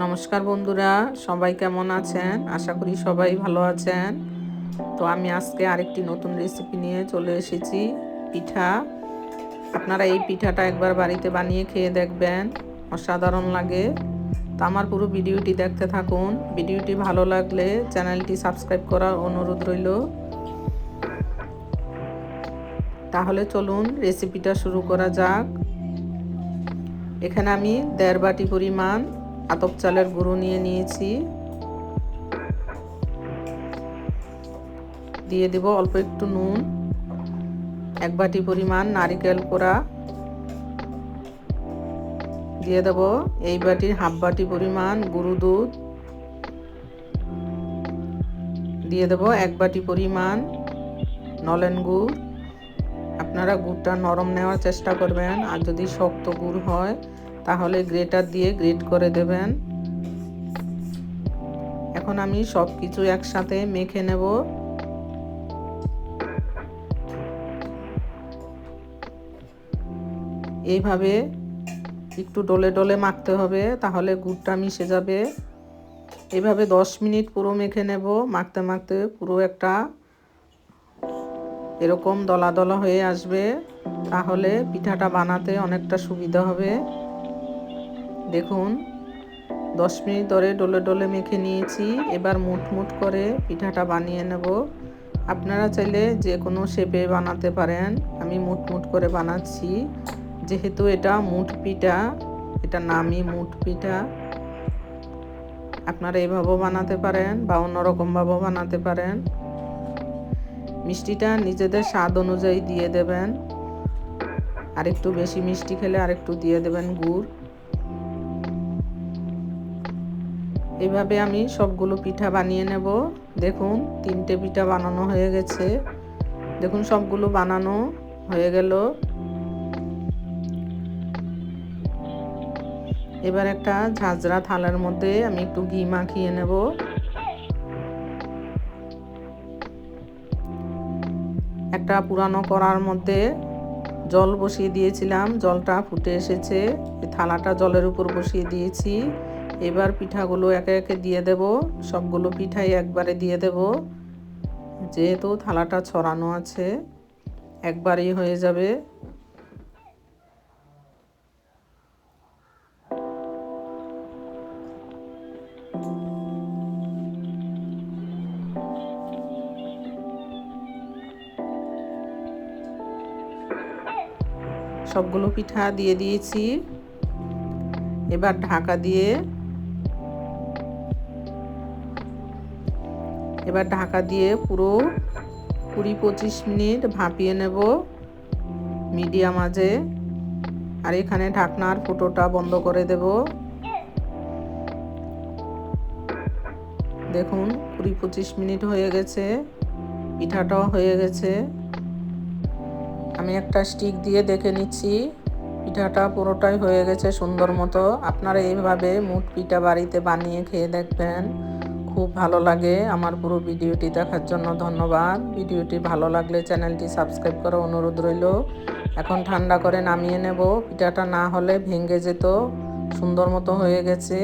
নমস্কার বন্ধুরা, সবাই কেমন আছেন? আশা করি সবাই ভালো আছেন। তো আমি আজকে আরেকটি নতুন রেসিপি নিয়ে চলে এসেছি, পিঠা। আপনারা এই পিঠাটা একবার বাড়িতে বানিয়ে খেয়ে দেখবেন, অসাধারণ লাগে। তো আমার পুরো ভিডিওটি দেখতে থাকুন। ভিডিওটি ভালো লাগলে চ্যানেলটি সাবস্ক্রাইব করার অনুরোধ রইল। তাহলে চলুন রেসিপিটা শুরু করা যাক। এখানে আমি দেড় বাটি পরিমাণ আতপ চালের গুঁড়ো নিয়ে নিয়েছি। দিয়ে দেব অল্প একটু নুন, এক বাটি পরিমাণ নারিকেল কোড়া। দিয়ে দেব এই বাটির হাফ বাটি পরিমাণ গুঁড়ো দুধ। দিয়ে দেব এক বাটি পরিমাণ নলেন গুড়। আপনারা গুড়টা নরম নেওয়ার চেষ্টা করবেন, আর যদি শক্ত গুড় হয় তাহলে গ্রেটার দিয়ে গ্রেট করে দেবেন। এখন আমি সব কিছু একসাথে মেখে নেব। এইভাবে একটু ডলে ডলে মাখতে হবে, তাহলে গুড়টা মিশে যাবে। এভাবে দশ মিনিট পুরো মেখে নেব, মাখতে মাখতে পুরো একটা এরকম দলা দলা হয়ে আসবে। তাহলে পিঠাটা বানাতে অনেকটা সুবিধা হবে। দেখুন, দশ মিনিট ধরে ডলে ডলে মেখে নিয়েছি। এবার মুঠ করে পিঠাটা বানিয়ে নেব। আপনারা চাইলে যে কোনো শেপে বানাতে পারেন। আমি মুঠ করে বানাচ্ছি। যেহেতু এটা মুঠ পিঠা, এটা নামই মুঠ পিঠা। আপনারা এভাবেও বানাতে পারেন বা অন্যরকমভাবেও বানাতে পারেন। মিষ্টিটা নিজেদের স্বাদ অনুযায়ী দিয়ে দেবেন। আর একটু বেশি মিষ্টি খেলে আর একটু দিয়ে দেবেন গুড়। এভাবে আমি সবগুলো পিঠা বানিয়ে নেব। দেখুন, তিনটে পিঠা বানানো হয়ে গেছে। দেখুন, সবগুলো বানানো হয়ে গেল। এবার একটা ঝাঁঝরা থালার মধ্যে আমি একটু ঘি মাখিয়ে নেব। একটা পুরানো কড়ার মধ্যে জল বসিয়ে দিয়েছিলাম। জলটা ফুটে এসেছে। থালাটা জলের উপর বসিয়ে দিয়েছি। এবার পিঠাগুলো একে একে দিয়ে দেব। সবগুলো পিঠাই একবারে দিয়ে দেব। যেহেতু থালাটা ছড়ানো আছে, একবারেই হয়ে যাবে। সবগুলো পিঠা দিয়ে দিয়েছি। এবার ঢাকা দিয়ে এবার ঢাকা দিয়ে পুরো কুড়ি পঁচিশ মিনিট ভাপিয়ে নেব মিডিয়াম আজে আর এখানে ঢাকনার ফুটোটা বন্ধ করে দেব। দেখুন, কুড়ি পঁচিশ মিনিট হয়ে গেছে, পিঠাটাও হয়ে গেছে। আমি একটা স্টিক দিয়ে দেখে নিচ্ছি, পিঠাটা পুরোটাই হয়ে গেছে সুন্দর মতো। আপনারা এইভাবে মুঠ পিঠা বাড়িতে বানিয়ে খেয়ে দেখবেন। খুব ভালো লাগে। আমার পুরো ভিডিওটি দেখার জন্য ধন্যবাদ। ভিডিওটি ভালো লাগলে চ্যানেলটি সাবস্ক্রাইব করার অনুরোধ রইল। এখন ঠান্ডা করে নামিয়ে নেব। পিঠাটা না হলে ভেঙে যেত। সুন্দর মতো হয়ে গেছে।